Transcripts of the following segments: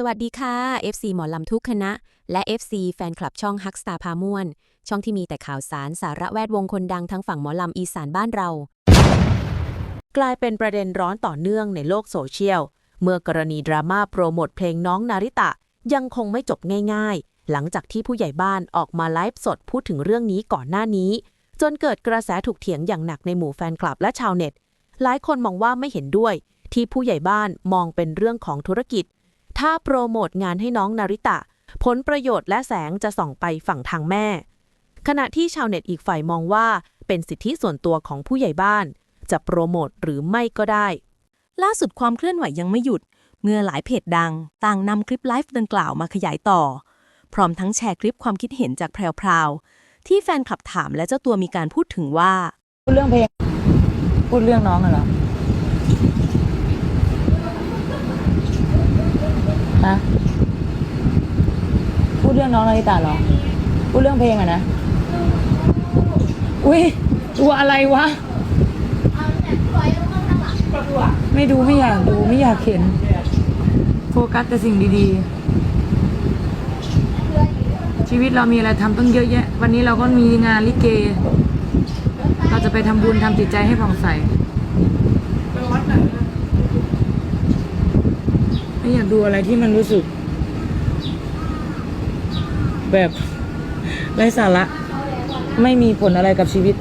สวัสดีค่ะ FC หมอลำทุกคณะ และ FC แฟนคลับช่องฮักสตาพาม่วน ช่องที่มีแต่ข่าวสารสาระแวดวงคนดังทั้งฝั่งหมอลำอีสานบ้านเรา กลายเป็นประเด็นร้อนต่อเนื่องในโลกโซเชียล เมื่อกรณีดราม่าโปรโมทเพลงน้องนาริตะ ยังคงไม่จบง่ายๆ หลังจากที่ผู้ใหญ่บ้านออกมาไลฟ์สดพูดถึงเรื่องนี้ก่อนหน้านี้ จนเกิดกระแสถูกเถียงอย่างหนักในหมู่แฟนคลับและชาวเน็ต หลายคนมองว่าไม่เห็นด้วย ที่ผู้ใหญ่บ้านมองเป็นเรื่องของธุรกิจ ถ้าโปรโมทงานให้น้องนาริตะ ผลประโยชน์และแสงจะส่องไปฝั่งทางแม่ ขณะที่ชาวเน็ตอีกฝ่ายมองว่า เป็นสิทธิส่วนตัวของผู้ใหญ่บ้าน จะโปรโมทหรือไม่ก็ได้ ล่าสุดความเคลื่อนไหวยังไม่หยุด เมื่อหลายเพจดัง ต่างนำคลิปไลฟ์ดังกล่าวมาขยายต่อ พร้อมทั้งแชร์คลิปความคิดเห็นจากแพรวๆที่แฟนคลับถามและเจ้าตัวมีการพูดถึงว่า พูดเรื่องเพลง พูดเรื่องน้องอะเหรอ ฮะพูดเรื่องน้องนาริตาเหรอ พูดเรื่องเพลงอะนะ อุ้ยตัวอะไรวะ ไม่ดูไม่อยากดูไม่อยากเห็น โฟกัสแต่สิ่งดีๆ ชีวิตเรามีอะไรทำต้องเยอะแยะ วันนี้เราก็มีงานลิเก เราจะไปทำบุญทำจิตใจให้ผ่องใสไม่อยาก ดูอะไรที่มันรู้สึก แบบไร้สาระ ไม่มีผลอะไรกับชีวิต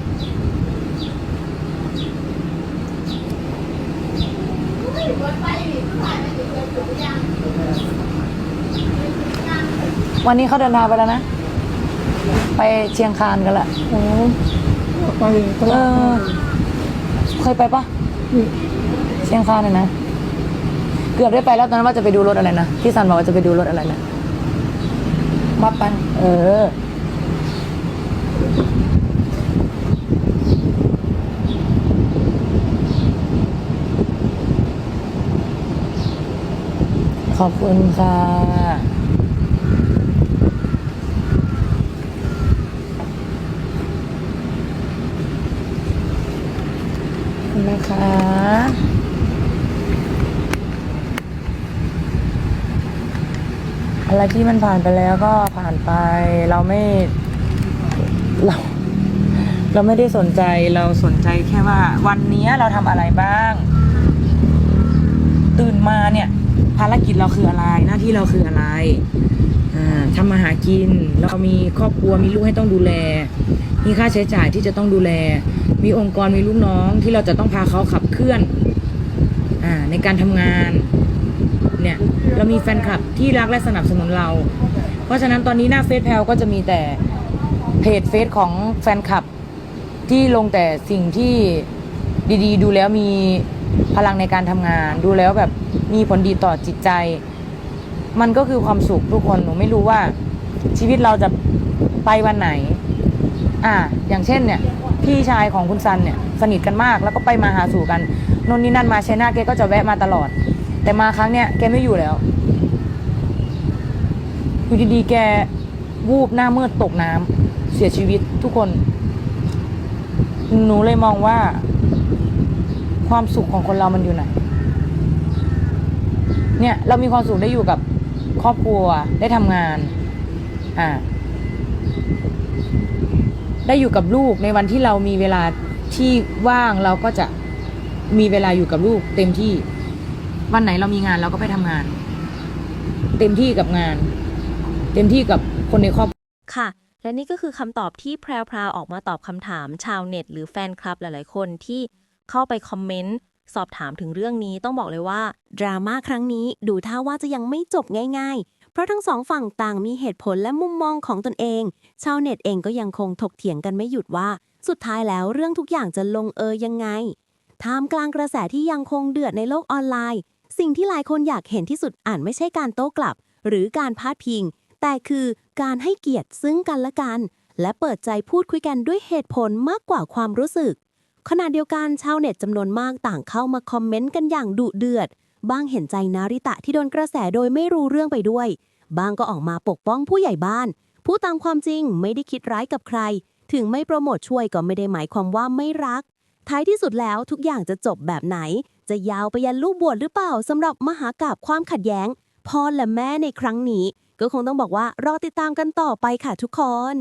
วันนี้เขาเดินทางไปแล้วนะ ไปเชียงคานกันละโอ้ไปตเอลาดอเคยไปปะเชียงคานเนี่ยนะ เกือบได้ไปแล้วตอนนั้นว่าจะไปดูรถอะไรนะที่ซันบอกว่าจะไปดูรถอะไรนะมาปันเออ ขอบคุณค่ะขอบคุณนะคะ อะไรที่มันผ่านไปแล้วก็ผ่านไปเราไม่เราเราไม่ได้สนใจเราสนใจแค่ว่า วันนี้เราทำอะไรบ้าง ตื่นมาเนี่ย ภารกิจเราคืออะไร หน้าที่เราคืออะไรทำมาหากิน เรามีครอบครัวมีลูกให้ต้องดูแล มีค่าใช้จ่ายที่จะต้องดูแล มีองค์กรมีลูกน้องที่เราจะต้องพาเขาขับเคลื่อนอในการทำงาน เนี่ย เรามีแฟนคลับที่รักและสนับสนุนเรา เพราะฉะนั้นตอนนี้หน้าเฟซแพลก็จะมีแต่เพจเฟซของแฟนคลับที่ลงแต่สิ่งที่ดีๆ ดูแล้วมีพลังในการทำงาน ดูแล้วแบบมีผลดีต่อจิตใจ มันก็คือความสุขทุกคนหนูไม่รู้ว่าชีวิตเราจะไปวันไหน อ่า อย่างเช่นเนี่ย พี่ชายของคุณซันเนี่ย สนิทกันมากแล้วก็ไปมาหาสู่กันนนนี่นั่นมาเชยนาทแกก็จะแวะมาตลอด แต่มาครั้งเนี้ยแกไม่อยู่แล้วอยู่ดีๆแกวูบหน้ามืดตกน้ำเสียชีวิตทุกคน หนูเลยมองว่า ความสุขของคนเรามันอยู่ไหน เนี่ย เรามีความสุขได้อยู่กับครอบครัวได้ทำงาน อ่า ได้อยู่กับลูกในวันที่เรามีเวลาที่ว่างเราก็จะมีเวลาอยู่กับลูกเต็มที่ วันไหนเรามีงานเราก็ไปทำงาน เต็มที่กับงาน เต็มที่กับคนในครอบครัว ค่ะ และนี่ก็คือคำตอบที่แพรวๆออกมาตอบคำถามชาวเน็ต หรือแฟนคลับหลายๆ คนที่เข้าไปคอมเมนต์ สอบถามถึงเรื่องนี้ต้องบอกเลยว่า ดราม่าครั้งนี้ดูท่าว่าจะยังไม่จบง่าย ๆ เพราะทั้งสองฝั่งต่างมีเหตุผลและมุมมองของตนเอง ชาวเน็ตเองก็ยังคงถกเถียงกันไม่หยุดว่า สุดท้ายแล้วเรื่องทุกอย่างจะลงเอยยังไง ท่ามกลางกระแสที่ยังคงเดือดในโลกออนไลน์ สิ่งที่หลายคนอยากเห็นที่สุดอ่านไม่ใช่การโต้กลับ หรือการพาดพิง แต่คือการให้เกียรติซึ่งกันและกัน และเปิดใจพูดคุยกันด้วยเหตุผลมากกว่าความรู้สึก ขณะเดียวกันชาวเน็ตจำนวนมากต่างเข้ามาคอมเมนต์กันอย่างดุเดือด บ้างเห็นใจนาริตะที่โดนกระแสโดยไม่รู้เรื่องไปด้วยบางก็ออกมาปกป้องผู้ใหญ่บ้าน ผู้ตามความจริงไม่ได้คิดร้ายกับใคร ถึงไม่โปรโมทช่วยก็ไม่ได้หมายความว่าไม่รัก ท้ายที่สุดแล้วทุกอย่างจะจบแบบไหน จะยาวไปยันลูกบวชหรือเปล่าสำหรับมหากาบความขัดแย้ง พ่อและแม่ในครั้งนี้ ก็คงต้องบอกว่ารอติดตามกันต่อไปค่ะทุกคน